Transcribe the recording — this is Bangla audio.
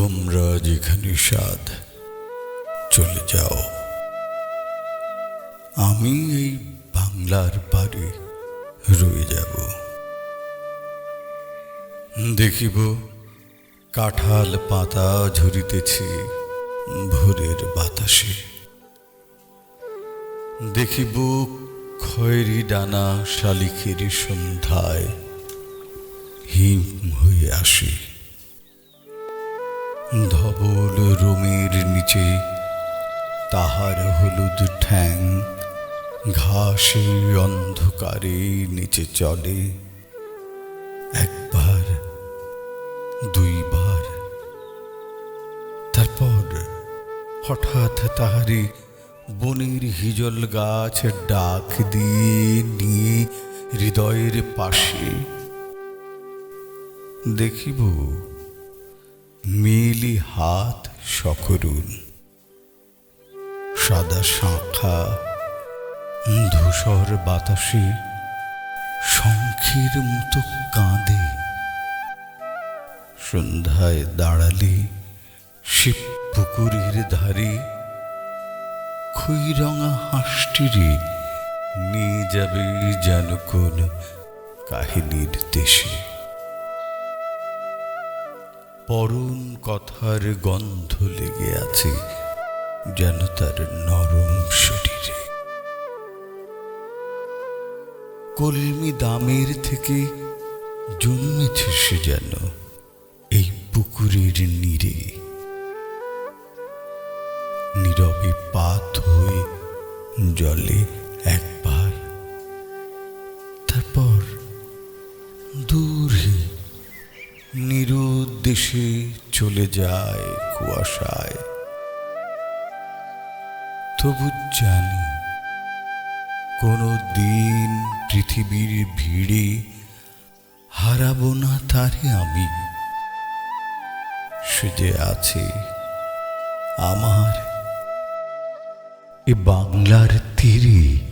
তোমরা যেখানে সাদ চলে যাও। আমি এই বাংলার পারে রয়ে যাব। দেখিব, কাঁঠাল পাতা ঝরিতেছে ভোরের বাতাসে। দেখিব, খয়েরি ডানা শালিখের সন্ধ্যায় হিম হয়ে আসে। ধবল রোমের নিচে, তাহার হলুদ ঠ্যাং ঘাসে অন্ধকারে নিচে চলে। একবার, দুইবার, তারপর হঠাৎ তাহারে বনের হিজল গাছ ডাক দিয়ে নিয়ে হৃদয়ের পাশে দেখিব মেলি হাত সকরুণ। সাদা শাঁখা ধূসর বাতাসে শঙ্খের মতো কাঁদে। সন্ধ্যায় দাঁড়ালে সে পুকুরের ধারে খৈরঙা হাঁসটিরে নিয়ে যাবে যেন কোন কাহিনীর দেশে। পরম কথার গন্ধ লেগে আছে যেন তার নরম শরীরে। কলমি দামের থেকে জন্মেছে সে যেন এই পুকুরের নীরে। নীরবে পাত হয়ে জলে একবার নিরুদ্দেশে চলে যায় কুয়াশায়। তবু জানি কোনো দিন পৃথিবীর ভিড়ে হারাবো না তারে আমি। সে যে আছে আমার। এ বাংলার তীরে